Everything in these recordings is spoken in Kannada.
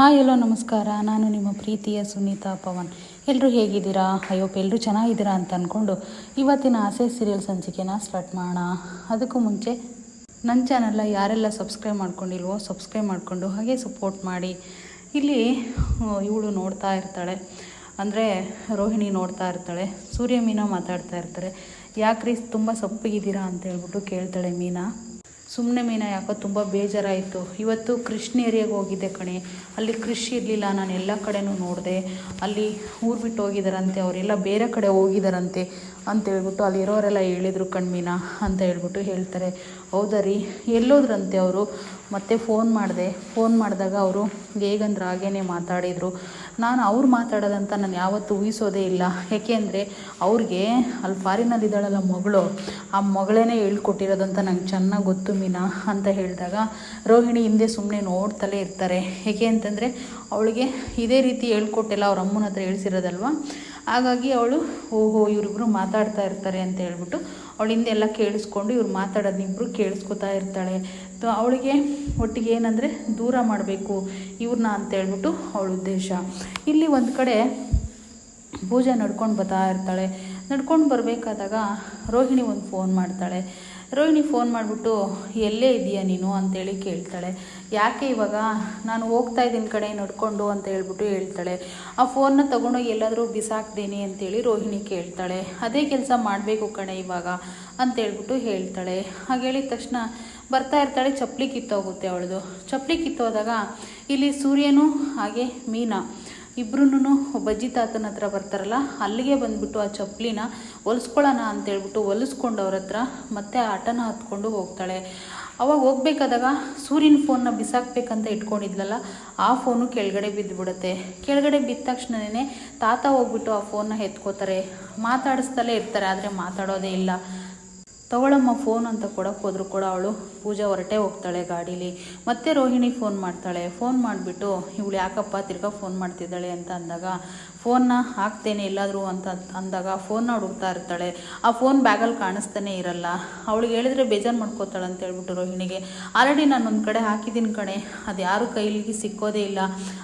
ಹಾಯ್ ಎಲ್ಲೋ ನಮಸ್ಕಾರ. ನಾನು ನಿಮ್ಮ ಪ್ರೀತಿಯ ಸುನೀತಾ ಪವನ್. ಎಲ್ಲರೂ ಹೇಗಿದ್ದೀರಾ? ಅಯ್ಯೋಪ್ ಎಲ್ಲರೂ ಚೆನ್ನಾಗಿದ್ದೀರಾ ಅಂತ ಅಂದ್ಕೊಂಡು ಇವತ್ತಿನ ಆಸೆ ಸೀರಿಯಲ್ ಸಂಚಿಕೆನ ಸ್ಟಾರ್ಟ್ ಮಾಡೋಣ. ಅದಕ್ಕೂ ಮುಂಚೆ ನನ್ನ ಚಾನಲ್ನ ಯಾರೆಲ್ಲ ಸಬ್ಸ್ಕ್ರೈಬ್ ಮಾಡ್ಕೊಂಡಿಲ್ವೋ ಸಬ್ಸ್ಕ್ರೈಬ್ ಮಾಡಿಕೊಂಡು ಹಾಗೆ ಸಪೋರ್ಟ್ ಮಾಡಿ. ಇಲ್ಲಿ ಇವಳು ನೋಡ್ತಾ ಇರ್ತಾಳೆ. ಅಂದರೆ, ರೋಹಿಣಿ ನೋಡ್ತಾ ಇರ್ತಾಳೆ. ಸೂರ್ಯ ಮೀನಾ ಮಾತಾಡ್ತಾ ಇರ್ತಾರೆ. ಯಾಕ್ರೀಸ್ ತುಂಬ ಸಪ್ಪಗಿದ್ದೀರಾ ಅಂತ ಹೇಳ್ಬಿಟ್ಟು ಕೇಳ್ತಾಳೆ ಮೀನಾ. ಸುಮ್ಮನೆ ಮೀನಾ ಯಾಕೋ ತುಂಬ ಬೇಜಾರಾಯಿತು. ಇವತ್ತು ಕೃಷ್ಣ ಏರಿಯಾಗೆ ಹೋಗಿದ್ದೆ ಕಣೆ. ಅಲ್ಲಿ ಕೃಷಿ ಇರಲಿಲ್ಲ, ನಾನು ಎಲ್ಲ ಕಡೆನೂ ನೋಡಿದೆ. ಅಲ್ಲಿ ಊರು ಬಿಟ್ಟು ಹೋಗಿದ್ದಾರಂತೆ ಅವರೆಲ್ಲ ಬೇರೆ ಕಡೆ ಹೋಗಿದ್ದಾರಂತೆ ಅಂತ ಹೇಳ್ಬಿಟ್ಟು ಅಲ್ಲಿರೋರೆಲ್ಲ ಹೇಳಿದರು ಕಣ್ಮೀನಾ ಅಂತ ಹೇಳ್ಬಿಟ್ಟು ಹೇಳ್ತಾರೆ. ಹೌದಾ ರೀ? ಎಲ್ಲೋದ್ರಂತೆ ಅವರು? ಮತ್ತೆ ಫೋನ್ ಮಾಡಿದೆ. ಫೋನ್ ಮಾಡಿದಾಗ ಅವರು ಹೇಗಂದ್ರೆ ಹಾಗೇನೆ ಮಾತಾಡಿದರು. ನಾನು ಅವ್ರು ಮಾತಾಡೋದಂತ ನಾನು ಯಾವತ್ತೂ ಊಹಿಸೋದೇ ಇಲ್ಲ. ಏಕೆಂದರೆ ಅವ್ರಿಗೆ ಅಲ್ಲಿ ಫಾರಿನಲ್ಲಿ ಇದ್ದಾಳಲ್ಲ ಮಗಳು, ಆ ಮಗಳೇನೆ ಹೇಳ್ಕೊಟ್ಟಿರೋದಂತ ನಂಗೆ ಚೆನ್ನಾಗಿ ಗೊತ್ತು ಮೀನಾ ಅಂತ ಹೇಳಿದಾಗ ರೋಹಿಣಿ ಹಿಂದೆ ಸುಮ್ಮನೆ ನೋಡ್ತಲೇ ಇರ್ತಾರೆ. ಯಾಕೆ ಅಂತಂದರೆ ಅವಳಿಗೆ ಇದೇ ರೀತಿ ಹೇಳ್ಕೊಟ್ಟೆಲ್ಲ ಅವ್ರ ಅಮ್ಮನ ಹತ್ರ ಹೇಳ್ಸಿರೋದಲ್ವ? ಹಾಗಾಗಿ ಅವಳು, ಓಹೋ, ಇವರಿಬ್ರು ಮಾತಾಡ್ತಾ ಇರ್ತಾರೆ ಅಂತ ಹೇಳ್ಬಿಟ್ಟು ಅವಳು ಹಿಂದೆ ಎಲ್ಲ ಕೇಳಿಸ್ಕೊಂಡು ಇವ್ರು ಮಾತಾಡೋದನ್ನಿಬ್ರು ಕೇಳಿಸ್ಕೊತಾ ಇರ್ತಾಳೆ. ಅವಳಿಗೆ ಒಟ್ಟಿಗೆ ಏನಂದರೆ ದೂರ ಮಾಡಬೇಕು ಇವ್ರನ್ನ ಅಂತ ಹೇಳ್ಬಿಟ್ಟು ಅವಳ ಉದ್ದೇಶ. ಇಲ್ಲಿ ಒಂದು ಕಡೆ ಪೂಜೆ ನಡ್ಕೊಂಡು ಬರ್ತಾ ಇರ್ತಾಳೆ. ನಡ್ಕೊಂಡು ಬರಬೇಕಾದಾಗ ರೋಹಿಣಿ ಒಂದು ಫೋನ್ ಮಾಡ್ತಾಳೆ. ರೋಹಿಣಿ ಫೋನ್ ಮಾಡಿಬಿಟ್ಟು, ಎಲ್ಲೇ ಇದೆಯಾ ನೀನು? ಅಂತೇಳಿ ಕೇಳ್ತಾಳೆ. ಯಾಕೆ ಇವಾಗ? ನಾನು ಹೋಗ್ತಾ ಇದ್ದೀನಿ ಕಡೆ ನಡ್ಕೊಂಡು ಅಂತ ಹೇಳ್ಬಿಟ್ಟು ಹೇಳ್ತಾಳೆ. ಆ ಫೋನ್ನ ತಗೊಂಡು ಎಲ್ಲಾದರೂ ಬಿಸಾಕ್ದೇನೆ ಅಂತೇಳಿ ರೋಹಿಣಿ ಕೇಳ್ತಾಳೆ. ಅದೇ ಕೆಲಸ ಮಾಡಬೇಕು ಕಣೆ ಇವಾಗ, ಅಂತ ಹೇಳ್ಬಿಟ್ಟು ಹೇಳ್ತಾಳೆ. ಹಾಗೆ ಹೇಳಿದ ತಕ್ಷಣ ಬರ್ತಾ ಇರ್ತಾಳೆ, ಚಪ್ಪಲಿ ಕಿತ್ತೋಗುತ್ತೆ ಅವಳದು. ಚಪ್ಪಲಿ ಕಿತ್ತೋದಾಗ ಇಲ್ಲಿ ಸೂರ್ಯನು, ಹಾಗೆ ಮೀನಾ ಇಬ್ರು ಬಜ್ಜಿ ತಾತನ ಹತ್ರ ಬರ್ತಾರಲ್ಲ, ಅಲ್ಲಿಗೆ ಬಂದ್ಬಿಟ್ಟು ಆ ಚಪ್ಪಲಿನ ಹೊಲಿಸ್ಕೊಳ್ಳೋಣ ಅಂತೇಳ್ಬಿಟ್ಟು ಹೊಲಿಸ್ಕೊಂಡು ಅವ್ರ ಹತ್ರ ಮತ್ತೆ ಆಟನ ಹತ್ಕೊಂಡು ಹೋಗ್ತಾಳೆ. ಅವಾಗ ಹೋಗ್ಬೇಕಾದಾಗ ಸೂರ್ಯನ ಫೋನ್ನ ಬಿಸಾಕ್ಬೇಕಂತ ಇಟ್ಕೊಂಡಿದ್ಲಲ್ಲ, ಆ ಫೋನು ಕೆಳಗಡೆ ಬಿದ್ದುಬಿಡುತ್ತೆ ಕೆಳಗಡೆ ಬಿದ್ದ ತಕ್ಷಣನೇ ತಾತ ಹೋಗ್ಬಿಟ್ಟು ಆ ಫೋನ್ನ ಎತ್ಕೋತಾರೆ. ಮಾತಾಡಿಸ್ತಲೇ ಇರ್ತಾರೆ, ಆದರೆ ಮಾತಾಡೋದೇ ಇಲ್ಲ. ತಗೊಳಮ್ಮ ಫೋನ್ ಅಂತ ಕೊಡಕ್ಕೆ ಹೋದ್ರು ಕೂಡ ಅವಳು ಪೂಜಾ ಹೊರಟೆ ಹೋಗ್ತಾಳೆ ಗಾಡೀಲಿ. ಮತ್ತೆ ರೋಹಿಣಿ ಫೋನ್ ಮಾಡ್ತಾಳೆ. ಫೋನ್ ಮಾಡಿಬಿಟ್ಟು, ಇವಳು ಯಾಕಪ್ಪ ತಿರ್ಗಾ ಫೋನ್ ಮಾಡ್ತಿದ್ದಾಳೆ? ಅಂತ ಅಂದಾಗ ಫೋನ್ನ ಹಾಕ್ತೇನೆ ಎಲ್ಲಾದರೂ ಅಂತ ಅಂದಾಗ ಫೋನ್ನ ಹುಡುಕ್ತಾ ಇರ್ತಾಳೆ. ಆ ಫೋನ್ ಬ್ಯಾಗಲ್ಲಿ ಕಾಣಿಸ್ತಾನೆ ಇರಲ್ಲ. ಅವಳಿಗೆ ಹೇಳಿದ್ರೆ ಬೇಜಾರು ಮಾಡ್ಕೋತಾಳೆ ಅಂತ ಹೇಳ್ಬಿಟ್ಟು ರೋಹಿಣಿಗೆ, ಆಲ್ರೆಡಿ ನಾನು ಒಂದು ಕಡೆ ಹಾಕಿದ್ದೀನಿ ಕಣೆ. ಅದು ಯಾರು ಕೈಲಿಗೆ ಸಿಕ್ಕೋದೇ ಇಲ್ಲ.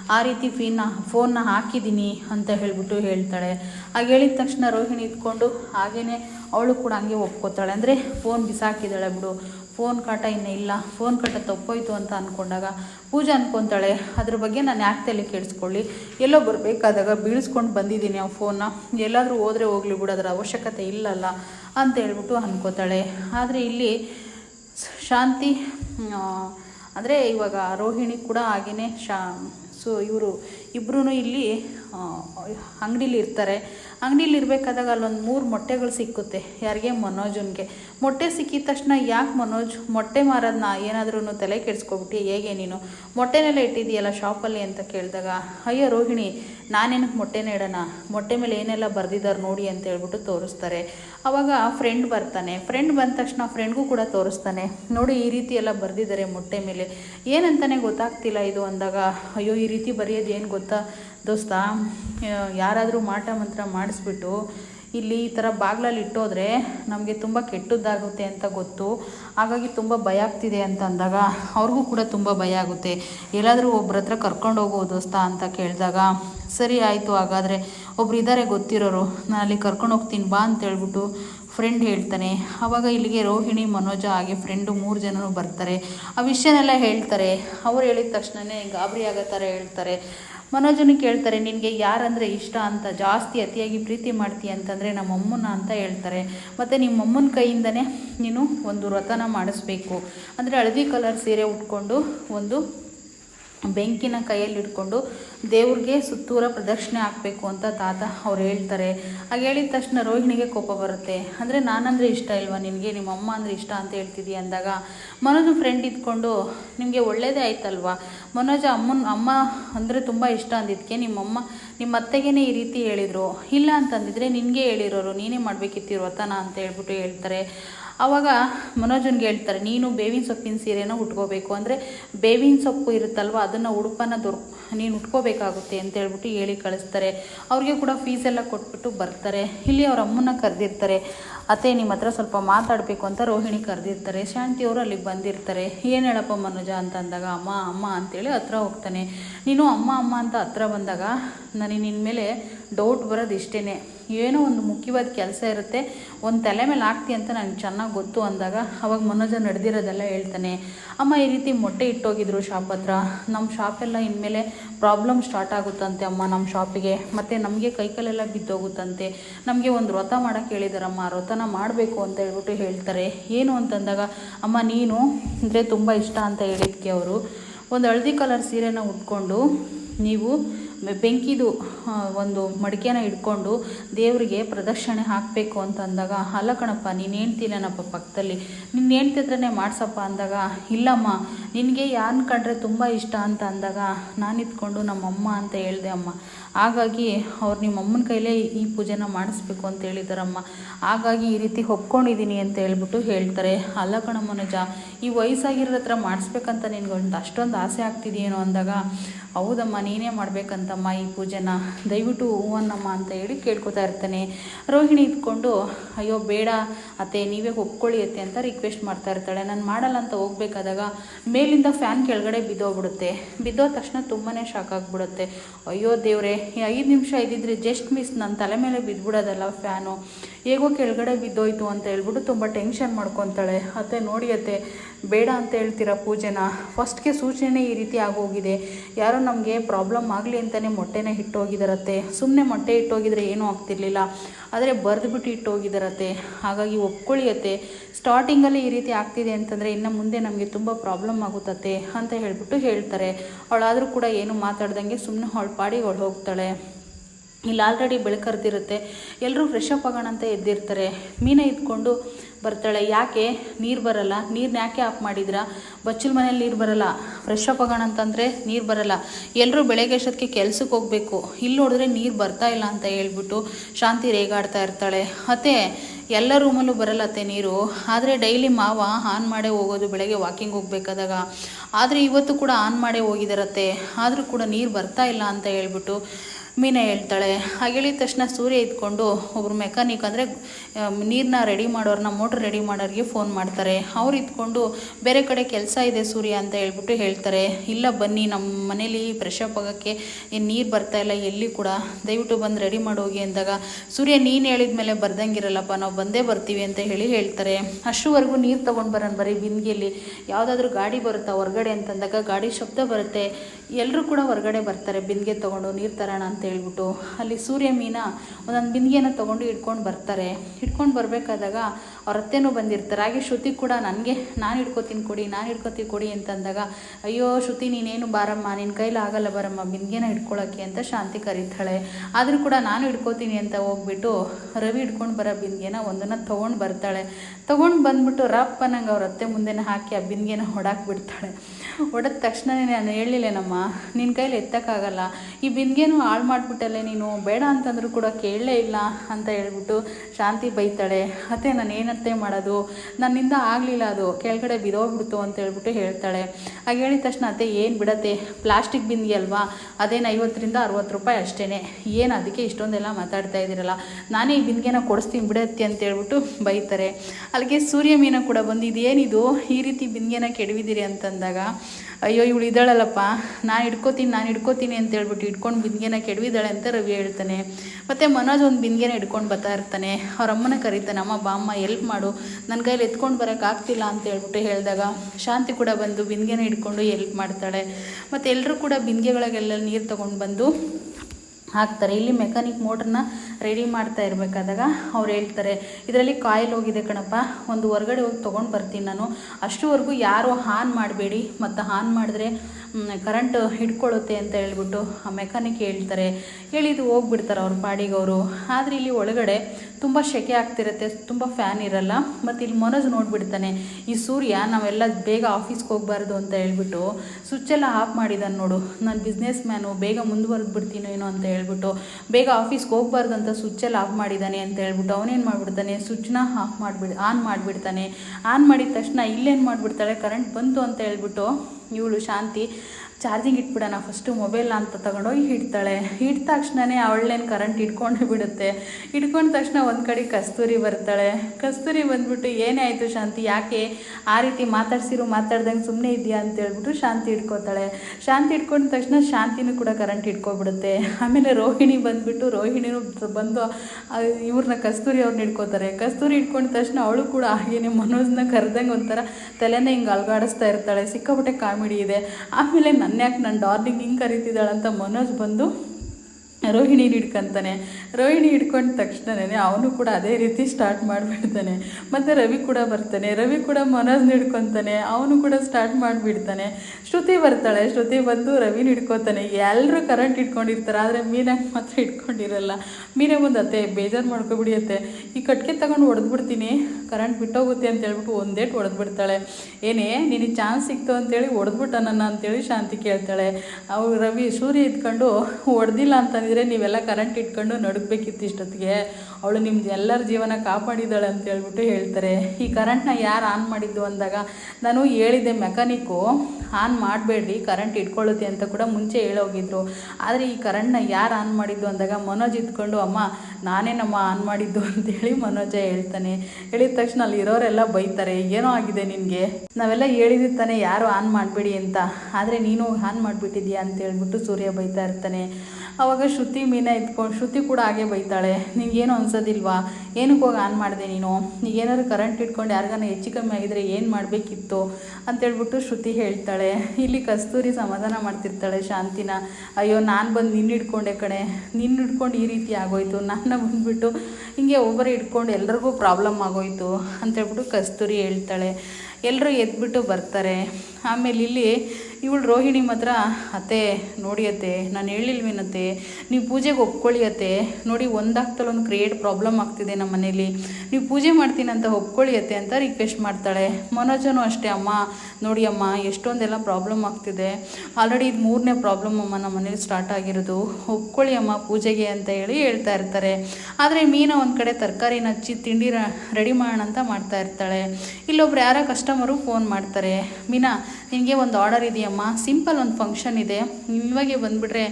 ಆ ರೀತಿ ಫೀನ್ನ ಫೋನ್ನ ಹಾಕಿದ್ದೀನಿ ಅಂತ ಹೇಳ್ಬಿಟ್ಟು ಹೇಳ್ತಾಳೆ. ಹಾಗೆ ಹೇಳಿದ ತಕ್ಷಣ ರೋಹಿಣಿ ಇದ್ಕೊಂಡು, ಹಾಗೇನೆ ಅವಳು ಕೂಡ ಹಂಗೆ ಒಪ್ಕೋತಾಳೆ. ಅಂದರೆ ಫೋನ್ ಬಿಸಾಕಿದ್ದಾಳೆ ಬಿಡು. ಫೋನ್ ಕಾಟ ಇನ್ನೂ ಇಲ್ಲ. ಫೋನ್ ಕಾಟ ತಪ್ಪೋಯ್ತು ಅಂತ ಅಂದ್ಕೊಂಡಾಗ ಪೂಜೆ ಅಂದ್ಕೊತಾಳೆ ಅದ್ರ ಬಗ್ಗೆ ನಾನು ಯಾಕೆ ತಲೆ ಕೇಳಿಸ್ಕೊಳ್ಳಿ ಎಲ್ಲೋ ಬರಬೇಕಾದಾಗ ಬೀಳಿಸ್ಕೊಂಡು ಬಂದಿದ್ದೀನಿ ಆ ಫೋನ್ನ ಎಲ್ಲಾದರೂ ಹೋದರೆ ಹೋಗಲಿ ಬಿಡು, ಅದರ ಅವಶ್ಯಕತೆ ಇಲ್ಲಲ್ಲ ಅಂತ ಹೇಳ್ಬಿಟ್ಟು ಅಂದ್ಕೋತಾಳೆ ಆದರೆ ಇಲ್ಲಿ ಶಾಂತಿ ಅಂದರೆ ಇವಾಗ ರೋಹಿಣಿ ಕೂಡ ಹಾಗೆಯೇ ಶಾ, ಸೊ, ಇವರು ಇಬ್ಬರೂ ಇಲ್ಲಿ ಅಂಗಡೀಲಿ ಇರ್ತಾರೆ. ಅಂಗಡೀಲಿ ಇರಬೇಕಾದಾಗ ಅಲ್ಲೊಂದು ಮೂರು ಮೊಟ್ಟೆಗಳು ಸಿಕ್ಕುತ್ತೆ. ಯಾರಿಗೆ? ಮನೋಜನ್ಗೆ. ಮೊಟ್ಟೆ ಸಿಕ್ಕಿದ ತಕ್ಷಣ ಯಾಕೆ ಮನೋಜ್ ಮೊಟ್ಟೆ ಮಾರೋದನ್ನ ಏನಾದ್ರೂ ತಲೆ ಕೆಡಿಸ್ಕೊಬಿಟ್ಟು, ಹೇಗೆ ನೀನು? ಮೊಟ್ಟೆನೆಲ್ಲ ಇಟ್ಟಿದ್ದೀಯಲ್ಲ ಶಾಪಲ್ಲಿ ಅಂತ ಕೇಳಿದಾಗ, ಅಯ್ಯೋ ರೋಹಿಣಿ ನಾನೇನಕ್ಕೆ ಮೊಟ್ಟೆನೇ ಇಡೋಣ ಮೊಟ್ಟೆ ಮೇಲೆ ಏನೆಲ್ಲ ಬರೆದಿದ್ದಾರೆ ನೋಡಿ ಅಂತ ಹೇಳ್ಬಿಟ್ಟು ತೋರಿಸ್ತಾರೆ. ಅವಾಗ ಫ್ರೆಂಡ್ ಬರ್ತಾನೆ. ಫ್ರೆಂಡ್ ಬಂದ ತಕ್ಷಣ ಫ್ರೆಂಡ್ಗೂ ಕೂಡ ತೋರಿಸ್ತಾನೆ. ನೋಡಿ, ಈ ರೀತಿ ಎಲ್ಲ ಬರೆದಿದ್ದಾರೆ ಮೊಟ್ಟೆ ಮೇಲೆ. ಏನಂತಾನೆ ಗೊತ್ತಾಗ್ತಿಲ್ಲ ಇದು ಅಂದಾಗ, ಅಯ್ಯೋ, ಈ ರೀತಿ ಬರೆಯೋದು ಏನು ಗೊತ್ತಾ? ದೋಸ್ತ ಯಾರಾದರೂ ಮಾಟ ಮಂತ್ರ ಮಾಡಿಸ್ಬಿಟ್ಟು ಇಲ್ಲಿ ಈ ಥರ ಬಾಗ್ಲಲ್ಲಿ ಇಟ್ಟೋದ್ರೆ ನಮಗೆ ತುಂಬ ಕೆಟ್ಟದ್ದಾಗುತ್ತೆ ಅಂತ ಗೊತ್ತು. ಹಾಗಾಗಿ ತುಂಬ ಭಯ ಆಗ್ತಿದೆ ಅಂತ ಅಂದಾಗ ಅವ್ರಿಗೂ ಕೂಡ ತುಂಬ ಭಯ ಆಗುತ್ತೆ. ಎಲ್ಲಾದರೂ ಒಬ್ರ ಹತ್ರ ಕರ್ಕೊಂಡು ಹೋಗೋ ದೋಸ್ತ ಅಂತ ಕೇಳಿದಾಗ, ಸರಿ ಆಯಿತು, ಹಾಗಾದರೆ ಒಬ್ರು ಇದ್ದಾರೆ ಗೊತ್ತಿರೋರು, ನಾನು ಅಲ್ಲಿ ಕರ್ಕೊಂಡು ಹೋಗ್ತೀನಿ, ಬಾ ಅಂತ ಹೇಳ್ಬಿಟ್ಟು ಫ್ರೆಂಡ್ ಹೇಳ್ತಾನೆ. ಆವಾಗ ಇಲ್ಲಿಗೆ ರೋಹಿಣಿ, ಮನೋಜ ಹಾಗೆ ಫ್ರೆಂಡು ಮೂರು ಜನರು ಬರ್ತಾರೆ. ಆ ವಿಷಯನೆಲ್ಲ ಹೇಳ್ತಾರೆ. ಅವ್ರು ಹೇಳಿದ ತಕ್ಷಣವೇ ಗಾಬರಿ ಆಗೋ ಥರ ಹೇಳ್ತಾರೆ. ಮನೋಜನು ಕೇಳ್ತಾರೆ, ನಿನಗೆ ಯಾರಂದರೆ ಇಷ್ಟ ಅಂತ? ಜಾಸ್ತಿ ಅತಿಯಾಗಿ ಪ್ರೀತಿ ಮಾಡ್ತೀಯ ಅಂತಂದರೆ ನಮ್ಮ ಅಮ್ಮನ ಅಂತ ಹೇಳ್ತಾರೆ. ಮತ್ತು ನಿಮ್ಮ ಅಮ್ಮನ ಕೈಯಿಂದನೇ ನೀನು ಒಂದು ವ್ರತನ ಮಾಡಿಸ್ಬೇಕು. ಅಂದರೆ ಹಳದಿ ಕಲರ್ ಸೀರೆ ಉಟ್ಕೊಂಡು ಒಂದು ಬೆಂಕಿನ ಕೈಯಲ್ಲಿ ಇಟ್ಕೊಂಡು ದೇವ್ರಿಗೆ ಸುತ್ತೂರ ಪ್ರದಕ್ಷಿಣೆ ಹಾಕಬೇಕು ಅಂತ ತಾತ ಅವ್ರು ಹೇಳ್ತಾರೆ. ಹಾಗೆ ಹೇಳಿದ ತಕ್ಷಣ ರೋಹಿಣಿಗೆ ಕೋಪ ಬರುತ್ತೆ. ಅಂದರೆ ನಾನಂದರೆ ಇಷ್ಟ ಇಲ್ವಾ ನಿನಗೆ? ನಿಮ್ಮ ಅಮ್ಮ ಅಂದರೆ ಇಷ್ಟ ಅಂತ ಹೇಳ್ತಿದ್ದೀಯ ಅಂದಾಗ, ಮನೋಜ್ ಫ್ರೆಂಡ್ ಇದ್ಕೊಂಡು, ನಿಮಗೆ ಒಳ್ಳೇದೇ ಆಯ್ತಲ್ವಾ? ಮನೋಜ ಅಮ್ಮನ, ಅಮ್ಮ ಅಂದರೆ ತುಂಬ ಇಷ್ಟ ಅಂದಿದ್ದಕ್ಕೆ ನಿಮ್ಮಮ್ಮ ನಿಮ್ಮ ಅತ್ತೆಗೇನೆ ಈ ರೀತಿ ಹೇಳಿದರು. ಇಲ್ಲ ಅಂತಂದಿದ್ರೆ ನಿನಗೆ ಹೇಳಿರೋರು, ನೀನೇ ಮಾಡಬೇಕಿತ್ತು ಅಂತ ಹೇಳ್ಬಿಟ್ಟು ಹೇಳ್ತಾರೆ. ಆವಾಗ ಮನೋಜನ್ಗೆ ಹೇಳ್ತಾರೆ, ನೀನು ಬೇವಿನ ಸೊಪ್ಪಿನ ಸೀರೆನ ಉಟ್ಕೋಬೇಕು. ಅಂದರೆ ಬೇವಿನ ಸೊಪ್ಪು ಇರುತ್ತಲ್ವ, ಅದನ್ನು ಉಡುಪನ್ನು ದೊರ್, ನೀನು ಉಟ್ಕೋಬೇಕಾಗುತ್ತೆ ಅಂತ ಹೇಳ್ಬಿಟ್ಟು ಹೇಳಿ ಕಳಿಸ್ತಾರೆ. ಅವ್ರಿಗೆ ಕೂಡ ಫೀಸ್ ಎಲ್ಲ ಕೊಟ್ಬಿಟ್ಟು ಬರ್ತಾರೆ. ಇಲ್ಲಿ ಅವ್ರ ಅಮ್ಮನ ಕರೆದಿರ್ತಾರೆ, ಅತ್ತೆ ನಿಮ್ಮ ಹತ್ರ ಸ್ವಲ್ಪ ಮಾತಾಡಬೇಕು ಅಂತ ರೋಹಿಣಿ ಕರೆದಿರ್ತಾರೆ. ಶಾಂತಿ ಅವರು ಅಲ್ಲಿಗೆ ಬಂದಿರ್ತಾರೆ. ಏನು ಹೇಳಪ್ಪ ಮನೋಜ? ಅಂತ ಅಂದಾಗ, ಅಮ್ಮ ಅಮ್ಮ ಅಂತೇಳಿ ಹತ್ರ ಹೋಗ್ತಾನೆ. ನೀನು ಅಮ್ಮ ಅಮ್ಮ ಅಂತ ಹತ್ರ ಬಂದಾಗ ನನಗೆ ನಿನ್ನ ಮೇಲೆ ಡೌಟ್ ಬರೋದು ಇಷ್ಟೇ ಏನೋ ಒಂದು ಮುಖ್ಯವಾದ ಕೆಲಸ ಇರುತ್ತೆ, ಒಂದು ತಲೆ ಮೇಲೆ ಹಾಕ್ತಿ ಅಂತ ನನಗೆ ಚೆನ್ನಾಗಿ ಗೊತ್ತು ಅಂದಾಗ ಅವಾಗ ಮನೋಜ ನಡೆದಿರೋದೆಲ್ಲ ಹೇಳ್ತಾನೆ, ಅಮ್ಮ, ಈ ರೀತಿ ಮೊಟ್ಟೆ ಇಟ್ಟೋಗಿದ್ರು ಶಾಪ್ ಹತ್ರ. ನಮ್ಮ ಶಾಪೆಲ್ಲ ಇನ್ಮೇಲೆ ಪ್ರಾಬ್ಲಮ್ ಸ್ಟಾರ್ಟ್ ಆಗುತ್ತಂತೆ ಅಮ್ಮ ನಮ್ಮ ಶಾಪಿಗೆ. ಮತ್ತು ನಮಗೆ ಕೈಕಾಲೆಲ್ಲ ಬಿದ್ದೋಗುತ್ತಂತೆ. ನಮಗೆ ಒಂದು ವ್ರತ ಮಾಡೋಕ್ಕೆ ಹೇಳಿದಾರಮ್ಮ, ವ್ರತನ ಮಾಡಬೇಕು ಅಂತ ಹೇಳ್ಬಿಟ್ಟು ಹೇಳ್ತಾರೆ. ಏನು ಅಂತಂದಾಗ, ಅಮ್ಮ, ನೀನು ಅಂದರೆ ತುಂಬ ಇಷ್ಟ ಅಂತ ಹೇಳಿದ್ಕೆ ಅವರು. ಒಂದು ಹಳದಿ ಕಲರ್ ಸೀರೆನ ಉಟ್ಕೊಂಡು ನೀವು ಬೆಂಕಿದು ಒಂದು ಮಡಿಕೆನ ಇಟ್ಕೊಂಡು ದೇವರಿಗೆ ಪ್ರದಕ್ಷಿಣೆ ಹಾಕಬೇಕು ಅಂತ ಅಂದಾಗ ಅಲ್ಲ ಕಣಪ್ಪ, ನೀನು ಪಕ್ಕದಲ್ಲಿ. ನಿನ್ನ ಹೇಳ್ತಿದ್ರೆ ಹತ್ರನೇ ಮಾಡ್ಸಪ್ಪ ಅಂದಾಗ, ಇಲ್ಲಮ್ಮ, ನಿನಗೆ ಯಾರನ್ನ ಕಂಡ್ರೆ ತುಂಬ ಇಷ್ಟ ಅಂತ ಅಂದಾಗ, ನಾನು ಇದ್ಕೊಂಡು ನಮ್ಮಮ್ಮ ಅಂತ ಹೇಳಿದೆ ಅಮ್ಮ. ಹಾಗಾಗಿ ಅವ್ರು ನಿಮ್ಮಮ್ಮನ ಕೈಲೇ ಈ ಪೂಜೆನ ಮಾಡಿಸ್ಬೇಕು ಅಂತ ಹೇಳಿದಾರಮ್ಮ. ಹಾಗಾಗಿ ಈ ರೀತಿ ಒಪ್ಕೊಂಡಿದ್ದೀನಿ ಅಂತ ಹೇಳ್ಬಿಟ್ಟು ಹೇಳ್ತಾರೆ. ಅಲ್ಲ ಕಣಮ್ಮನಜ ಮನೋಜ ಈ ವಯಸ್ಸಾಗಿರೋ ಹತ್ರ ಮಾಡಿಸ್ಬೇಕಂತ ನಿನ್ಗೊಂದು ಅಷ್ಟೊಂದು ಆಸೆ ಆಗ್ತಿದೆಯೇನೋ ಅಂದಾಗ, ಹೌದಮ್ಮ, ನೀನೇ ಮಾಡ್ಬೇಕಂತಮ್ಮ ಈ ಪೂಜೆನ ದಯವಿಟ್ಟು ಹೂವನ್ನಮ್ಮ ಅಂತ ಹೇಳಿ ಕೇಳ್ಕೊತಾ ಇರ್ತಾನೆ. ರೋಹಿಣಿ ಇದ್ಕೊಂಡು, ಅಯ್ಯೋ, ಬೇಡ ಅತ್ತೆ, ನೀವೇ ಒಪ್ಕೊಳ್ಳಿ ಅತ್ತೆ ಅಂತ ರಿಕ್ವೆಸ್ಟ್ ಮಾಡ್ತಾ ಇರ್ತಾಳೆ. ನಾನು ಮಾಡಲ್ಲ ಅಂತ ಹೋಗ್ಬೇಕಾದಾಗ ಮೇಲಿಂದ ಫ್ಯಾನ್ ಕೆಳಗಡೆ ಬಿದ್ದೋಗ್ಬಿಡುತ್ತೆ. ಬಿದ್ದೋದ ತಕ್ಷಣ ತುಂಬಾ ಶಾಕ್ ಆಗಿಬಿಡುತ್ತೆ. ಅಯ್ಯೋ ದೇವ್ರೆ ಐದು ನಿಮಿಷ ಇದ್ದಿದ್ರೆ ಜಸ್ಟ್ ಮಿಸ್ ನನ್ನ ತಲೆ ಮೇಲೆ ಬಿದ್ದುಬಿಡೋದಲ್ಲ ಫ್ಯಾನು ಹೇಗೋ ಕೆಳಗಡೆ ಬಿದ್ದೋಯ್ತು ಅಂತ ಹೇಳ್ಬಿಟ್ಟು ತುಂಬ ಟೆನ್ಷನ್ ಮಾಡ್ಕೊತಾಳೆ. ಅತ್ತೆ ನೋಡಿ ಅತ್ತೆ, ಬೇಡ ಅಂತ ಹೇಳ್ತೀರಾ ಪೂಜೆನ? ಫಸ್ಟ್ಗೆ ಸೂಚನೆ ಈ ರೀತಿ ಆಗೋಗಿದೆ. ಯಾರೋ ನಮಗೆ ಪ್ರಾಬ್ಲಮ್ ಆಗಲಿ ಅಂತಲೇ ಮೊಟ್ಟೆನೇ ಇಟ್ಟೋಗಿದಾರತ್ತೆ ಸುಮ್ಮನೆ ಮೊಟ್ಟೆ ಇಟ್ಟೋಗಿದ್ರೆ ಏನೂ ಆಗ್ತಿರ್ಲಿಲ್ಲ. ಆದರೆ ಬರೆದುಬಿಟ್ಟು ಇಟ್ಟೋಗಿದಾರತ್ತೆ ಹಾಗಾಗಿ ಒಪ್ಕೊಳ್ಳಿಯತ್ತೆ ಸ್ಟಾರ್ಟಿಂಗಲ್ಲಿ ಈ ರೀತಿ ಆಗ್ತಿದೆ ಅಂತಂದರೆ ಇನ್ನು ಮುಂದೆ ನಮಗೆ ತುಂಬ ಪ್ರಾಬ್ಲಮ್ ಆಗುತ್ತತ್ತೆ ಅಂತ ಹೇಳ್ಬಿಟ್ಟು ಹೇಳ್ತಾರೆ. ಅವಳಾದರೂ ಕೂಡ ಏನು ಮಾತಾಡ್ದಂಗೆ ಸುಮ್ಮನೆ ಅವಳ ಪಾಡಿಗೆ ಅವಳು ಹೋಗ್ತಾಳೆ ಇಲ್ಲಿ ಆಲ್ರೆಡಿ ಬೆಳಕರ್ದಿರುತ್ತೆ ಎಲ್ಲರೂ ಫ್ರೆಶ್ ಅಪ್ ಆಗೋಣ ಅಂತ ಎದ್ದಿರ್ತಾರೆ. ಮೀನ ಇದ್ಕೊಂಡು ಬರ್ತಾಳೆ. ಯಾಕೆ? ನೀರು ಬರಲ್ಲ. ನೀರನ್ನ ಯಾಕೆ ಆಫ್ ಮಾಡಿದ್ರಾ? ಬಚ್ಚಲ ಮನೇಲಿ ನೀರು ಬರಲ್ಲ. ಫ್ರೆಶ್ ಅಪ್ ಆಗೋಣ ಅಂತಂದರೆ ನೀರು ಬರಲ್ಲ. ಎಲ್ಲರೂ ಬೆಳಗ್ಗೆ ಅಷ್ಟೊತ್ತಿಗೆ ಕೆಲ್ಸಕ್ಕೆ ಹೋಗಬೇಕು? ಇಲ್ಲಿ ನೋಡಿದ್ರೆ ನೀರು ಬರ್ತಾ ಇಲ್ಲ ಅಂತ ಹೇಳ್ಬಿಟ್ಟು ಶಾಂತಿ ರೇಗಾಡ್ತಾ ಇರ್ತಾಳೆ. ಅತ್ತೆ, ಎಲ್ಲ ರೂಮಲ್ಲೂ ಬರಲ್ಲತ್ತೆ ನೀರು. ಆದರೆ ಡೈಲಿ ಮಾವ ಆನ್ ಮಾಡೇ ಹೋಗೋದು ಬೆಳಗ್ಗೆ ವಾಕಿಂಗ್ ಹೋಗ್ಬೇಕಾದಾಗ. ಆದರೆ ಇವತ್ತು ಕೂಡ ಆನ್ ಮಾಡೇ ಹೋಗಿದಾರತ್ತೆ. ಆದರೂ ಕೂಡ ನೀರು ಬರ್ತಾ ಇಲ್ಲ ಅಂತ ಹೇಳ್ಬಿಟ್ಟು ಮೀನ ಹೇಳ್ತಾಳೆ. ಹಾಗೆ ಹೇಳಿದ ತಕ್ಷಣ ಸೂರ್ಯ ಇದ್ಕೊಂಡು ಒಬ್ರು ಮೆಕ್ಯಾನಿಕ್ ಅಂದರೆ ನೀರನ್ನ ರೆಡಿ ಮಾಡೋರನ್ನ ಮೋಟ್ರ್ ರೆಡಿ ಮಾಡೋರಿಗೆ ಫೋನ್ ಮಾಡ್ತಾರೆ. ಅವ್ರು ಇದ್ಕೊಂಡು, ಬೇರೆ ಕಡೆ ಕೆಲಸ ಇದೆ ಸೂರ್ಯ ಅಂತ ಹೇಳ್ಬಿಟ್ಟು ಹೇಳ್ತಾರೆ. ಇಲ್ಲ ಬನ್ನಿ ನಮ್ಮ ಮನೇಲಿ ಫ್ರೆಶ್ ಅಪ್ ಆಗೋಕ್ಕೆ ಏನು ನೀರು ಬರ್ತಾ ಇಲ್ಲ, ಎಲ್ಲಿ ಕೂಡ. ದಯವಿಟ್ಟು ಬಂದು ರೆಡಿ ಮಾಡೋಗಿ ಅಂದಾಗ, ಸೂರ್ಯ, ನೀನು ಹೇಳಿದ ಮೇಲೆ ಬರ್ದಂಗಿರಲ್ಲಪ್ಪ, ನಾವು ಬಂದೇ ಬರ್ತೀವಿ ಅಂತ ಹೇಳಿ ಹೇಳ್ತಾರೆ. ಅಷ್ಟುವರೆಗೂ ನೀರು ತೊಗೊಂಡು ಬರೋಣ ಬರೀ ಬಿಂದಿಗೆಯಲ್ಲಿ. ಯಾವುದಾದ್ರೂ ಗಾಡಿ ಬರುತ್ತಾ ಹೊರಗಡೆ? ಅಂತಂದಾಗ, ಗಾಡಿ ಶಬ್ದ ಬರುತ್ತೆ. ಎಲ್ಲರೂ ಕೂಡ ಹೊರಗಡೆ ಬರ್ತಾರೆ, ಬಿಂದಿಗೆ ತೊಗೊಂಡು ನೀರು ತರೋಣ ಅಂತ ಹೇಳ್ಬಿಟ್ಟು ಅಲ್ಲಿ ಸೂರ್ಯ ಮೀನ ಒಂದೊಂದು ಬಿಂದಿಗೆನ ತೊಗೊಂಡು ಹಿಡ್ಕೊಂಡು ಬರ್ತಾರೆ. ಹಿಡ್ಕೊಂಡು ಬರಬೇಕಾದಾಗ ಅವ್ರ ಅತ್ತೆನೂ ಬಂದಿರ್ತಾರೆ. ಹಾಗೆ ಶ್ರುತಿ ಕೂಡ ನನಗೆ, ನಾನು ಹಿಡ್ಕೊತೀನಿ ಕೊಡಿ, ನಾನು ಹಿಡ್ಕೊತೀನಿ ಕೊಡಿ ಅಂತಂದಾಗ, ಅಯ್ಯೋ ಶ್ರುತಿ ನೀನೇನು ಬಾರಮ್ಮ ನಿನ್ನ ಕೈಲಿ ಆಗಲ್ಲ ಬರಮ್ಮ, ಬಿಂದಿಗೆನ ಹಿಡ್ಕೊಳಕ್ಕೆ ಅಂತ ಶಾಂತಿ ಕರೀತಾಳೆ. ಆದರೂ ಕೂಡ ನಾನು ಹಿಡ್ಕೊತೀನಿ ಅಂತ ಹೋಗ್ಬಿಟ್ಟು ರವಿ ಹಿಡ್ಕೊಂಡು ಬರೋ ಬಿಂದಿಗೆನ ಒಂದನ್ನು ತೊಗೊಂಡು ಬರ್ತಾಳೆ. ತೊಗೊಂಡು ಬಂದ್ಬಿಟ್ಟು ರಪ್ಪ ನಂಗೆ ಅವ್ರ ಅತ್ತೆ ಮುಂದೆನೇ ಹಾಕಿ ಆ ಬಿಂದಿಗೆನ ಹೊಡಾಕ್ಬಿಡ್ತಾಳೆ. ಹೊಡೆದ ತಕ್ಷಣನೇ ನಾನು ಹೇಳಿಲ್ಲೇನಮ್ಮ ನಿನ್ನ ಕೈಲಿ ಎತ್ತಕ್ಕಾಗಲ್ಲ. ಈ ಬಿಂದಿಗೆನೂ ಹಾಳು ಮಾಡಿಬಿಟ್ಟಲ್ಲೇ ನೀನು, ಬೇಡ ಅಂತಂದ್ರೂ ಕೂಡ ಕೇಳಲೇ ಇಲ್ಲ, ಅಂತ ಹೇಳ್ಬಿಟ್ಟು ಶಾಂತಿ ಬೈತಾಳೆ. ಅತ್ತೆ ನಾನು ಏನತ್ತೆ ಮಾಡೋದು? ನನ್ನಿಂದ ಆಗಲಿಲ್ಲ ಅದು. ಕೆಳಗಡೆ ಬಿದೋಗ್ಬಿಡ್ತು ಅಂತ ಹೇಳ್ಬಿಟ್ಟು ಹೇಳ್ತಾಳೆ. ಹಾಗೆ ಹೇಳಿದ ತಕ್ಷಣ, ಅತ್ತೆ, ಏನು ಬಿಡತ್ತೆ? ಪ್ಲಾಸ್ಟಿಕ್ ಬಿಂದಿಗೆ ಅಲ್ವಾ? ಅದೇನು ಐವತ್ತರಿಂದ ಅರುವತ್ತು ರೂಪಾಯಿ ಅಷ್ಟೇ ಏನು ಅದಕ್ಕೆ ಇಷ್ಟೊಂದೆಲ್ಲ ಮಾತಾಡ್ತಾ ಇದ್ದೀರಲ್ಲ? ನಾನೇ ಈ ಬಿಂದಿಗೆನ ಕೊಡಿಸ್ತೀನಿ ಬಿಡತ್ತೆ ಅಂತ ಹೇಳ್ಬಿಟ್ಟು ಬೈತಾರೆ. ಅಲ್ಲಿಗೆ ಸೂರ್ಯ ಮೀನ ಕೂಡ ಬಂದು, ಇದೇನಿದು? ಈ ರೀತಿ ಬಿಂದಿಗೆನ ಕೆಡವಿದ್ದೀರಿ ಅಂತಂದಾಗ, ಅಯ್ಯೋ, ಇವಳು ಇದ್ದಾಳಲ್ಲಪ್ಪ. ನಾನು ಹಿಡ್ಕೋತೀನಿ ನಾನು ಹಿಡ್ಕೋತೀನಿ ಅಂತ ಹೇಳ್ಬಿಟ್ಟು ಇಟ್ಕೊಂಡು ಬಿಂದಿಗೆನ ಕೆಡವಿದ್ದಾಳೆ ಅಂತ ರವಿ ಹೇಳ್ತಾನೆ. ಮತ್ತು ಮನೋಜ್ ಒಂದು ಬಿಂದಿಗೆನ ಹಿಡ್ಕೊಂಡು ಬರ್ತಾ ಇರ್ತಾನೆ. ಅವ್ರ ಅಮ್ಮನ ಕರೀತಾನೆ, ಅಮ್ಮ, ಬಾ, ಅಮ್ಮ, ಎಲ್ಪ್ ಮಾಡು. ನನ್ನ ಕೈಲಿ ಎತ್ಕೊಂಡು ಬರೋಕ್ಕಾಗ್ತಿಲ್ಲ ಅಂತ ಹೇಳ್ಬಿಟ್ಟು ಹೇಳಿದಾಗ ಶಾಂತಿ ಕೂಡ ಬಂದು ಬಿಂದಿಗೆನ ಹಿಡ್ಕೊಂಡು ಎಲ್ಪ್ ಮಾಡ್ತಾಳೆ. ಮತ್ತು ಎಲ್ಲರೂ ಕೂಡ ಬಿಂದಿಗೆಗಳಿಗೆಲ್ಲ ನೀರು ತೊಗೊಂಡು ಬಂದು ಹಾಕ್ತಾರೆ. ಇಲ್ಲಿ ಮೆಕ್ಯಾನಿಕ್ ಮೋಟ್ರನ್ನ ರೆಡಿ ಮಾಡ್ತಾ ಇರಬೇಕಾದಾಗ ಅವ್ರು ಹೇಳ್ತಾರೆ, ಇದರಲ್ಲಿ ಕಾಯಿಲ್ ಹೋಗಿದೆ ಕಣಪ್ಪ. ಒಂದು ಹೊರಗಡೆ ಹೋಗಿ ತೊಗೊಂಡು ಬರ್ತೀನಿ ನಾನು. ಅಷ್ಟುವರೆಗೂ ಯಾರು ಹಾನ್ ಮಾಡಬೇಡಿ. ಮತ್ತು ಆನ್ ಮಾಡಿದ್ರೆ ಕರೆಂಟ್ ಹಿಡ್ಕೊಳ್ಳುತ್ತೆ ಅಂತ ಹೇಳ್ಬಿಟ್ಟು ಆ ಮೆಕ್ಯಾನಿಕ್ ಹೇಳ್ತಾರೆ. ಹೇಳಿದ್ದು ಹೋಗ್ಬಿಡ್ತಾರೆ ಅವ್ರ ಪಾಡಿಗೆ ಅವರು. ಆದರೆ ಇಲ್ಲಿ ಒಳಗಡೆ ತುಂಬ ಶೆಕೆ ಆಗ್ತಿರುತ್ತೆ, ತುಂಬ ಫ್ಯಾನ್ ಇರಲ್ಲ. ಮತ್ತು ಇಲ್ಲಿ ಮನೋಜ್ ನೋಡಿಬಿಡ್ತಾನೆ, ಈ ಸೂರ್ಯ ನಾವೆಲ್ಲ ಬೇಗ ಆಫೀಸ್ಗೆ ಹೋಗ್ಬಾರ್ದು ಅಂತ ಹೇಳ್ಬಿಟ್ಟು, ಸ್ವಿಚ್ಚೆಲ್ಲ ಆಫ್ ಮಾಡಿದ್ದಾನೆ ನೋಡು. ನಾನು ಬಿಸ್ನೆಸ್ ಮ್ಯಾನು ಬೇಗ ಮುಂದುವರೆದು ಬಿಡ್ತೀನೋ ಏನೋ ಅಂತ ಹೇಳ್ಬಿಟ್ಟು, ಬೇಗ ಆಫೀಸ್ಗೆ ಹೋಗ್ಬಾರ್ದು ಅಂತ ಸ್ವಿಚ್ಚೆಲ್ಲ ಆಫ್ ಮಾಡಿದ್ದಾನೆ ಅಂತ ಹೇಳ್ಬಿಟ್ಟು ಅವನೇನು ಮಾಡಿಬಿಡ್ತಾನೆ, ಸ್ವಿಚ್ನ ಆಫ್ ಮಾಡಿಬಿಡ್, ಆನ್ ಮಾಡಿಬಿಡ್ತಾನೆ. ಆನ್ ಮಾಡಿದ ತಕ್ಷಣ ಇಲ್ಲೇನು ಮಾಡಿಬಿಡ್ತಾಳೆ ಕರೆಂಟ್ ಬಂತು ಅಂತ ಹೇಳ್ಬಿಟ್ಟು ಇವಳು ಶಾಂತಿ, ಚಾರ್ಜಿಂಗ್ ಇಟ್ಬಿಡೋಣ ಫಸ್ಟು ಮೊಬೈಲ್ ಅಂತ ತಗೊಂಡೋಗಿ ಇಡ್ತಾಳೆ. ಇಟ್ಟ ತಕ್ಷಣವೇ ಅವಳೇನು ಕರೆಂಟ್ ಇಟ್ಕೊಂಡೇ ಬಿಡುತ್ತೆ. ಇಟ್ಕೊಂಡ ತಕ್ಷಣ ಒಂದು ಕಡೆ ಕಸ್ತೂರಿ ಬರ್ತಾಳೆ. ಕಸ್ತೂರಿ ಬಂದ್ಬಿಟ್ಟು, ಏನೇ ಆಯಿತು ಶಾಂತಿ, ಯಾಕೆ ಆ ರೀತಿ ಮಾತಾಡ್ಸಿರು, ಮಾತಾಡ್ದಂಗೆ ಸುಮ್ಮನೆ ಇದೆಯಾ ಅಂತ ಹೇಳ್ಬಿಟ್ಟು ಶಾಂತಿ ಇಟ್ಕೋತಾಳೆ. ಶಾಂತಿ ಇಟ್ಕೊಂಡ ತಕ್ಷಣ ಶಾಂತಿನೂ ಕೂಡ ಕರೆಂಟ್ ಇಟ್ಕೊಬಿಡುತ್ತೆ. ಆಮೇಲೆ ರೋಹಿಣಿ ಬಂದುಬಿಟ್ಟು, ರೋಹಿಣಿನೂ ಬಂದು ಇವ್ರನ್ನ ಕಸ್ತೂರಿ ಅವ್ರನ್ನ ಇಟ್ಕೋತಾರೆ. ಕಸ್ತೂರಿ ಇಟ್ಕೊಂಡ ತಕ್ಷಣ ಅವಳು ಕೂಡ ಹಾಗೇನೆ ಮನೋಜ್ನ ಕರೆದಂಗೆ ಒಂಥರ ತಲೆನೇ ಹಿಂಗೆ ಅಲ್ಗಾಡಿಸ್ತಾ ಇರ್ತಾಳೆ. ಸಿಕ್ಕಾಪಟ್ಟೆ ಕಾಮಿಡಿ ಇದೆ. ಆಮೇಲೆ ನನ್ನ ಯಾಕೆ ನನ್ನ ಡಾರ್ಲಿಂಗ್ ಹಿಂಗೆ ಕರಿತಿದ್ದಾಳಂತ ಮನೋಜ್ ಬಂದು ರೋಹಿಣಿ ಹಿಡ್ಕೊಂತಾನೆ. ರೋಹಿಣಿ ಹಿಡ್ಕೊಂಡ ತಕ್ಷಣನೇ ಅವನು ಕೂಡ ಅದೇ ರೀತಿ ಸ್ಟಾರ್ಟ್ ಮಾಡಿಬಿಡ್ತಾನೆ. ಮತ್ತು ರವಿ ಕೂಡ ಬರ್ತಾನೆ. ರವಿ ಕೂಡ ಮನೋಜ್ನ ಹಿಡ್ಕೊತಾನೆ. ಅವನು ಕೂಡ ಸ್ಟಾರ್ಟ್ ಮಾಡಿಬಿಡ್ತಾನೆ. ಶ್ರುತಿ ಬರ್ತಾಳೆ. ಶ್ರುತಿ ಬಂದು ರವಿನ ಹಿಡ್ಕೊತಾನೆ. ಎಲ್ಲರೂ ಕರೆಂಟ್ ಇಟ್ಕೊಂಡಿರ್ತಾರೆ ಆದರೆ ಮೀನಾಗ ಮಾತ್ರ ಇಟ್ಕೊಂಡಿರಲ್ಲ ಮೀನಾಗ ಒಂದು ಅತ್ತೆ, ಬೇಜಾರು ಮಾಡ್ಕೊಬಿಡಿಯತ್ತೆ ಈ ಕಟ್ಟಿಗೆ ತಗೊಂಡು ಹೊಡೆದ್ಬಿಡ್ತೀನಿ ಕರೆಂಟ್ ಬಿಟ್ಟೋಗುತ್ತೆ ಅಂತ ಹೇಳ್ಬಿಟ್ಟು ಒಂದೇಟ್ ಹೊಡೆದ್ಬಿಡ್ತಾಳೆ ಏನೇ, ನಿನಗೆ ಚಾನ್ಸ್ ಸಿಕ್ತು ಅಂತೇಳಿ ಹೊಡೆದ್ಬಿಟ್ಟ ನನ್ನ ಅಂತೇಳಿ ಶಾಂತಿ ಕೇಳ್ತಾಳೆ. ಅವ್ರು ರವಿ ಸೂರ್ಯ ಇದ್ಕೊಂಡು ಹೊಡೆದಿಲ್ಲ ಅಂತಂದಿದ್ರೆ ನೀವೆಲ್ಲ ಕರೆಂಟ್ ಇಟ್ಕೊಂಡು ನಡುಗಬೇಕಿತ್ತು ಇಷ್ಟೊತ್ತಿಗೆ. ಅವಳು ನಿಮ್ದು ಎಲ್ಲರ ಜೀವನ ಕಾಪಾಡಿದ್ದಾಳೆ ಅಂತ ಹೇಳ್ಬಿಟ್ಟು ಹೇಳ್ತಾರೆ. ಈ ಕರೆಂಟ್ನ ಯಾರು ಆನ್ ಮಾಡಿದ್ದು ಅಂದಾಗ ನಾನು ಹೇಳಿದ್ದೆ ಮೆಕ್ಯಾನಿಕ್ಕು ಆನ್ ಮಾಡಬೇಡ್ರಿ ಕರೆಂಟ್ ಇಟ್ಕೊಳ್ಳುತ್ತೆ ಅಂತ ಕೂಡ ಮುಂಚೆ ಹೇಳೋಗಿದ್ರು ಆದರೆ ಈ ಕರೆಂಟ್ನ ಯಾರು ಆನ್ ಮಾಡಿದ್ದು ಅಂದಾಗ ಮನೋಜ್ ಇದ್ಕೊಂಡು, ಅಮ್ಮ, ನಾನೇ ನಮ್ಮ ಆನ್ ಮಾಡಿದ್ದು ಅಂತೇಳಿ ಮನೋಜ ಹೇಳ್ತಾನೆ. ಹೇಳಿದ ತಕ್ಷಣ ಅಲ್ಲಿ ಇರೋರೆಲ್ಲ ಬೈತಾರೆ, ಏನೋ ಆಗಿದೆ ನಿನಗೆ? ನಾವೆಲ್ಲ ಹೇಳಿದಿರ್ತಾನೆ ತಾನೇ ಯಾರು ಆನ್ ಮಾಡಬೇಡಿ ಅಂತ. ಆದರೆ ನೀನು ಆನ್ ಮಾಡಿಬಿಟ್ಟಿದ್ಯಾ ಅಂತ ಹೇಳ್ಬಿಟ್ಟು ಸೂರ್ಯ ಬೈತಾ ಇರ್ತಾನೆ. ಅವಾಗ ಶ್ರುತಿ ಮೀನ ಇದ್ಕೊಂಡು ಶ್ರುತಿ ಕೂಡ ಹಾಗೆ ಬೈತಾಳೆ. ನಿಂಗೇನು ಅನ್ಸೋದಿಲ್ವಾ? ಏನಕ್ಕೆ ಹೋಗಿ ಆನ್ ಮಾಡಿದೆ ನೀನು? ನೀಗೇನಾದ್ರು ಕರೆಂಟ್ ಇಟ್ಕೊಂಡು ಯಾರಿಗಾನ ಹೆಚ್ಚು ಕಮ್ಮಿ ಆಗಿದ್ರೆ ಏನು ಮಾಡಬೇಕಿತ್ತು? ಅಂತೇಳ್ಬಿಟ್ಟು ಶ್ರುತಿ ಹೇಳ್ತಾಳೆ. ಇಲ್ಲಿ ಕಸ್ತೂರಿ ಸಮಾಧಾನ ಮಾಡ್ತಿರ್ತಾಳೆ ಶಾಂತಿನ. ಅಯ್ಯೋ, ನಾನು ಬಂದು ನಿನ್ನ ಹಿಡ್ಕೊಂಡೆ ಕಣೆ. ನಿನ್ನ ಹಿಡ್ಕೊಂಡು ಈ ರೀತಿ ಆಗೋಯ್ತು. ನನ್ನ ಬಂದುಬಿಟ್ಟು ಹಿಂಗೆ ಒಬ್ಬರೇ ಹಿಡ್ಕೊಂಡು ಎಲ್ರಿಗೂ ಪ್ರಾಬ್ಲಮ್ ಆಗೋಯ್ತು ಅಂತೇಳ್ಬಿಟ್ಟು ಕಸ್ತೂರಿ ಹೇಳ್ತಾಳೆ. ಎಲ್ಲರೂ ಎದ್ಬಿಟ್ಟು ಬರ್ತಾರೆ. ಆಮೇಲೆ ಇಲ್ಲಿ ಇವಳು ರೋಹಿಣಿ ಮಾತ್ರ, ಅತ್ತೆ, ನೋಡಿ ಅತ್ತೆ, ನಾನು ಹೇಳಿಲ್ವೇನತ್ತೆ? ನೀವು ಪೂಜೆಗೆ ಒಪ್ಕೊಳ್ಳಿ ಅತ್ತೆ. ನೋಡಿ ಒಂದಾಗ್ತಲ್ಲ ಒಂದು ಕ್ರಿಯೇಟ್ ಪ್ರಾಬ್ಲಮ್ ಆಗ್ತಿದೆ ನಮ್ಮ ಮನೇಲಿ. ನೀವು ಪೂಜೆ ಮಾಡ್ತೀನಿ ಅಂತ ಒಪ್ಕೊಳ್ಳಿ ಅತ್ತೆ ಅಂತ ರಿಕ್ವೆಸ್ಟ್ ಮಾಡ್ತಾಳೆ. ಮನೋಜನು ಅಷ್ಟೇ, ಅಮ್ಮ, ನೋಡಿ ಅಮ್ಮ, ಎಷ್ಟೊಂದೆಲ್ಲ ಪ್ರಾಬ್ಲಮ್ ಆಗ್ತಿದೆ. ಆಲ್ರೆಡಿ ಇದು ಮೂರನೇ ಪ್ರಾಬ್ಲಮ್ ಅಮ್ಮ ನಮ್ಮ ಮನೇಲಿ ಸ್ಟಾರ್ಟ್ ಆಗಿರೋದು. ಒಪ್ಕೊಳ್ಳಿ ಅಮ್ಮ ಪೂಜೆಗೆ ಅಂತ ಹೇಳಿ ಹೇಳ್ತಾ ಇರ್ತಾರೆ. ಆದರೆ ಮೀನ ಒಂದು ಕಡೆ ತರಕಾರಿನ ಹಚ್ಚಿ ತಿಂಡಿ ರೆಡಿ ಮಾಡೋಣ ಅಂತ ಮಾಡ್ತಾ ಇರ್ತಾಳೆ. ಇಲ್ಲೊಬ್ರು ಯಾರೋ ಕಸ್ಟಮರು ಫೋನ್ ಮಾಡ್ತಾರೆ. ಮೀನಾ, ನಿನಗೆ ಒಂದು ಆರ್ಡರ್ ಇದೆಯಮ್ಮ ಸಿಂಪಲ್ ಒಂದು ಫಂಕ್ಷನ್ ಇದೆ. ಇವಾಗೆ ಬಂದುಬಿಟ್ರೆ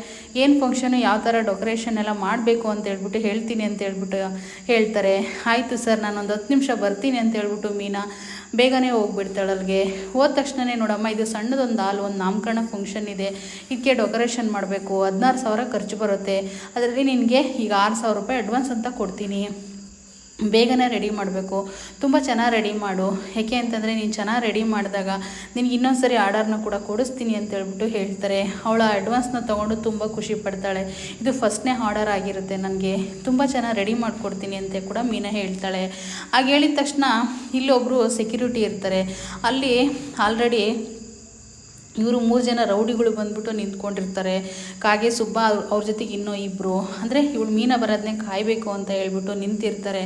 ಏನು ಫಂಕ್ಷನು ಯಾವ ಥರ ಡೆಕೋರೇಷನ್ ಎಲ್ಲ ಮಾಡಬೇಕು ಅಂತ ಹೇಳ್ಬಿಟ್ಟು ಹೇಳ್ತೀನಿ ಅಂತ ಹೇಳ್ಬಿಟ್ಟು ಹೇಳ್ತಾರೆ. ಆಯಿತು ಸರ್ ನಾನು ಒಂದು ಹತ್ತು ನಿಮಿಷ ಬರ್ತೀನಿ ಅಂತ ಹೇಳ್ಬಿಟ್ಟು ಮೀನಾ ಬೇಗನೆ ಹೋಗ್ಬಿಡ್ತಾಳೆ ಅಲ್ಲಿಗೆ. ಹೋದ ತಕ್ಷಣವೇ ನೋಡಮ್ಮ, ಇದು ಸಣ್ಣದೊಂದು ಹಾಲು, ಒಂದು ನಾಮಕರಣ ಫಂಕ್ಷನ್ ಇದೆ. ಇದಕ್ಕೆ ಡೆಕೋರೇಷನ್ ಮಾಡಬೇಕು. ಹದಿನಾರು ಸಾವಿರ ಖರ್ಚು ಬರುತ್ತೆ. ಅದರಲ್ಲಿ ನಿನಗೆ ಈಗ ಆರು ಸಾವಿರ ರೂಪಾಯಿ ಅಡ್ವಾನ್ಸ್ ಅಂತ ಕೊಡ್ತೀನಿ. ಬೇಗನೆ ರೆಡಿ ಮಾಡಬೇಕು. ತುಂಬ ಚೆನ್ನಾಗಿ ರೆಡಿ ಮಾಡು. ಯಾಕೆ ಅಂತಂದರೆ ನೀನು ಚೆನ್ನಾಗಿ ರೆಡಿ ಮಾಡಿದಾಗ ನಿನಗೆ ಇನ್ನೊಂದು ಸರಿ ಆರ್ಡರ್ನ ಕೂಡ ಕೊಡಿಸ್ತೀನಿ ಅಂತ ಹೇಳ್ಬಿಟ್ಟು ಹೇಳ್ತಾರೆ. ಅವಳ ಅಡ್ವಾನ್ಸ್ನ ತೊಗೊಂಡು ತುಂಬ ಖುಷಿ ಪಡ್ತಾಳೆ. ಇದು ಫಸ್ಟ್ನೇ ಆರ್ಡರ್ ಆಗಿರುತ್ತೆ ನನಗೆ. ತುಂಬ ಚೆನ್ನಾಗಿ ರೆಡಿ ಮಾಡಿಕೊಡ್ತೀನಿ ಅಂತ ಕೂಡ ಮೀನಾ ಹೇಳ್ತಾಳೆ. ಹಾಗೆ ಹೇಳಿದ ತಕ್ಷಣ ಇಲ್ಲೊಬ್ಬರು ಸೆಕ್ಯೂರಿಟಿ ಇರ್ತಾರೆ. ಅಲ್ಲಿ ಆಲ್ರೆಡಿ ಇವರು ಮೂರು ಜನ ರೌಡಿಗಳು ಬಂದ್ಬಿಟ್ಟು ನಿಂತ್ಕೊಂಡಿರ್ತಾರೆ. ಕಾಗೆ ಸುಬ್ಬ ಅವ್ರ ಜೊತೆಗೆ ಇನ್ನೂ ಇಬ್ಬರು ಅಂದರೆ ಇವಳು ಮೀನ ಬರೋದನ್ನೇ ಕಾಯಬೇಕು ಅಂತ ಹೇಳ್ಬಿಟ್ಟು ನಿಂತಿರ್ತಾರೆ.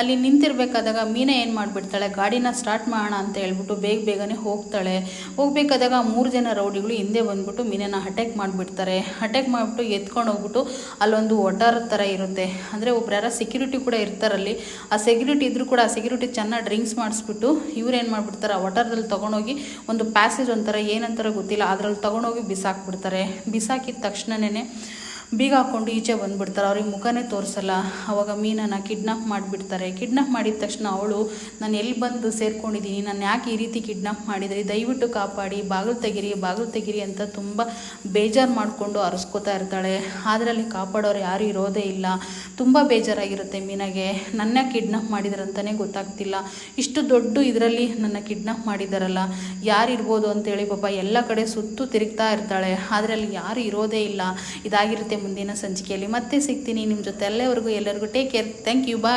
ಅಲ್ಲಿ ನಿಂತಿರ್ಬೇಕಾದಾಗ ಮೀನ ಏನು ಮಾಡಿಬಿಡ್ತಾಳೆ? ಗಾಡಿನ ಸ್ಟಾರ್ಟ್ ಮಾಡೋಣ ಅಂತ ಹೇಳ್ಬಿಟ್ಟು ಬೇಗ ಬೇಗನೆ ಹೋಗ್ತಾಳೆ. ಹೋಗ್ಬೇಕಾದಾಗ ಮೂರು ಜನ ರೌಡಿಗಳು ಹಿಂದೆ ಬಂದ್ಬಿಟ್ಟು ಮೀನನ್ನು ಅಟ್ಯಾಕ್ ಮಾಡಿಬಿಡ್ತಾರೆ. ಅಟ್ಯಾಕ್ ಮಾಡಿಬಿಟ್ಟು ಎತ್ಕೊಂಡು ಹೋಗ್ಬಿಟ್ಟು ಅಲ್ಲೊಂದು ಒಟಾರ ಥರ ಇರುತ್ತೆ. ಅಂದರೆ ಒಬ್ರು ಯಾರೋ ಸೆಕ್ಯೂರಿಟಿ ಕೂಡ ಇರ್ತಾರಲ್ಲಿ ಆ ಸೆಕ್ಯೂರಿಟಿ ಇದ್ರೂ ಕೂಡ, ಆ ಸೆಕ್ಯೂರಿಟಿ ಚೆನ್ನಾಗಿ ಡ್ರಿಂಕ್ಸ್ ಮಾಡಿಸ್ಬಿಟ್ಟು ಇವ್ರು ಏನು ಮಾಡಿಬಿಡ್ತಾರೆ? ಆ ಒಟಾರದಲ್ಲಿ ತೊಗೊಂಡೋಗಿ ಒಂದು ಪ್ಯಾಸೇಜ್ ಒಂಥರ ಏನಂತಾರ ಗೊತ್ತಿಲ್ಲ. ಅದ್ರಲ್ಲಿ ತಗೊಂಡೋಗಿ ಬಿಸಾಕ್ಬಿಡ್ತಾರೆ. ಬಿಸಾಕಿದ ತಕ್ಷಣವೇ ಬೀಗ ಹಾಕ್ಕೊಂಡು ಈಚೆ ಬಂದುಬಿಡ್ತಾರೆ. ಅವ್ರಿಗೆ ಮುಖನೇ ತೋರಿಸಲ್ಲ. ಅವಾಗ ಮೀನನ್ನು ಕಿಡ್ನಾಪ್ ಮಾಡಿಬಿಡ್ತಾರೆ. ಕಿಡ್ನಾಪ್ ಮಾಡಿದ ತಕ್ಷಣ ಅವಳು, ನಾನು ಎಲ್ಲಿ ಬಂದು ಸೇರ್ಕೊಂಡಿದ್ದೀನಿ ನಾನು ಯಾಕೆ ಈ ರೀತಿ ಕಿಡ್ನಾಪ್ ಮಾಡಿದರೆ ದಯವಿಟ್ಟು ಕಾಪಾಡಿ. ಬಾಗಿಲು ತೆಗಿರಿ ಬಾಗಿಲು ತೆಗಿರಿ ಅಂತ ತುಂಬ ಬೇಜಾರು ಮಾಡಿಕೊಂಡು ಅರಸ್ಕೋತಾ ಇರ್ತಾಳೆ. ಅದರಲ್ಲಿ ಕಾಪಾಡೋರು ಯಾರೂ ಇರೋದೇ ಇಲ್ಲ. ತುಂಬ ಬೇಜಾರಾಗಿರುತ್ತೆ ಮೀನಾಗೆ. ನನ್ನ ಕಿಡ್ನಾಪ್ ಮಾಡಿದ್ರಂತಲೇ ಗೊತ್ತಾಗ್ತಿಲ್ಲ. ಇಷ್ಟು ದೊಡ್ಡ ಇದರಲ್ಲಿ ನನ್ನ ಕಿಡ್ನಾಪ್ ಮಾಡಿದಾರಲ್ಲ. ಯಾರು ಇರ್ಬೋದು ಅಂತೇಳಿ ಪಾಪ ಎಲ್ಲ ಕಡೆ ಸುತ್ತು ತಿರುಗ್ತಾ ಇರ್ತಾಳೆ. ಆದರೆ ಯಾರು ಇರೋದೇ ಇಲ್ಲ. ಇದಾಗಿರುತ್ತೆ ಮುಂದಿನ ಸಂಚಿಕೆಯಲ್ಲಿ ಮತ್ತೆ ಸಿಗ್ತೀನಿ. ನಿಮ್ಮ ಜೊತೆ ಅಲ್ಲೇವರೆಗೂ ಎಲ್ಲರಿಗೂ take care thank you bye